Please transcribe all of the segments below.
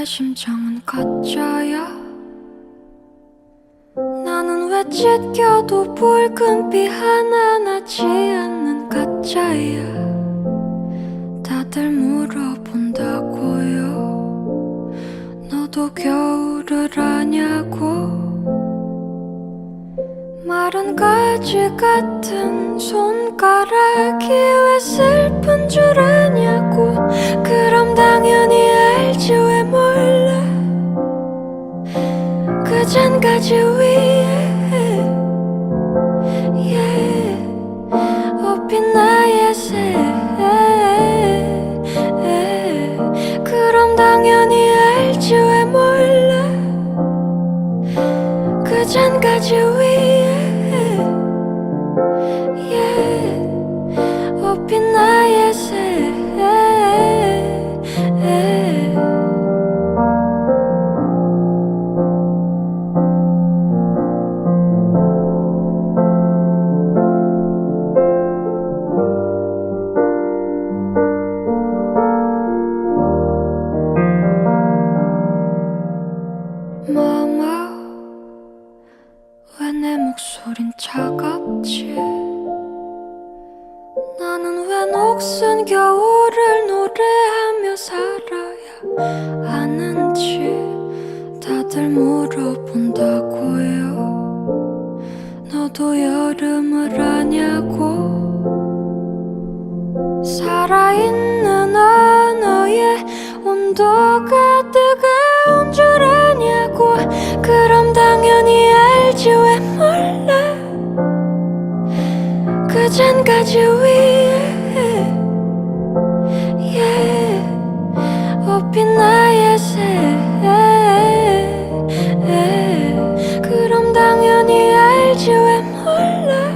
내 심장은 가짜야. 나는 왜 찢겨도 붉은빛 하나 나지 않는 가짜야. 다들 물어본다고요. 너도 겨울을 아냐고. 마른 가지 같은 손가락이 왜 슬픈 줄 아냐고. 그럼 당연히 그 잔가지 위에 마마 왜 내 목소린 차갑지? 나는 왜 녹슨 겨울을 노래하며 살아야 하는지 다들 물어본다고요. 너도 여름을 아냐고 잔가지 위에. Yeah, 업힌 나의 새 그럼 당연히 알지 왜 몰라?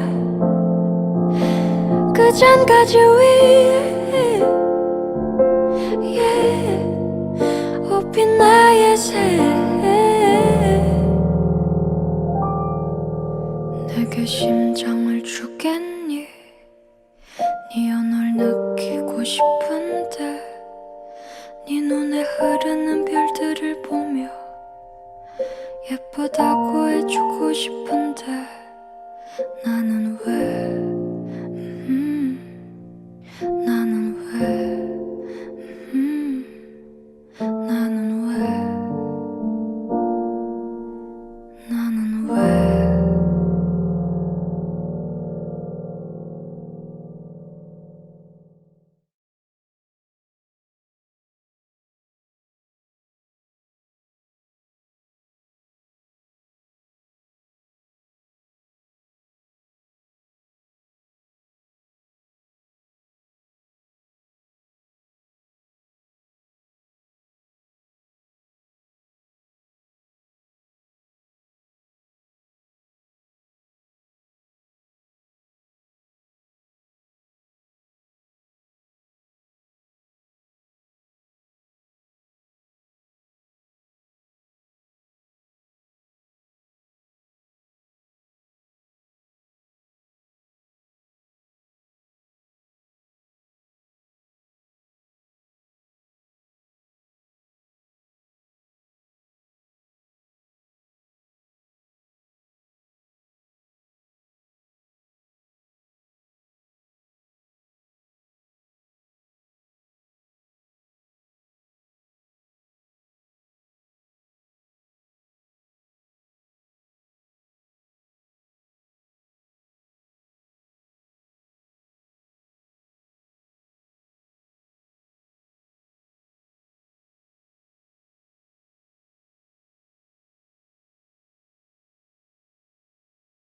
그 잔가지 위에. Yeah, 업힌 나의 새 내게 심장을 주겠니 네 예쁘다고 해주고 싶은데 나는 왜? 음, 나는 왜? 음, 나는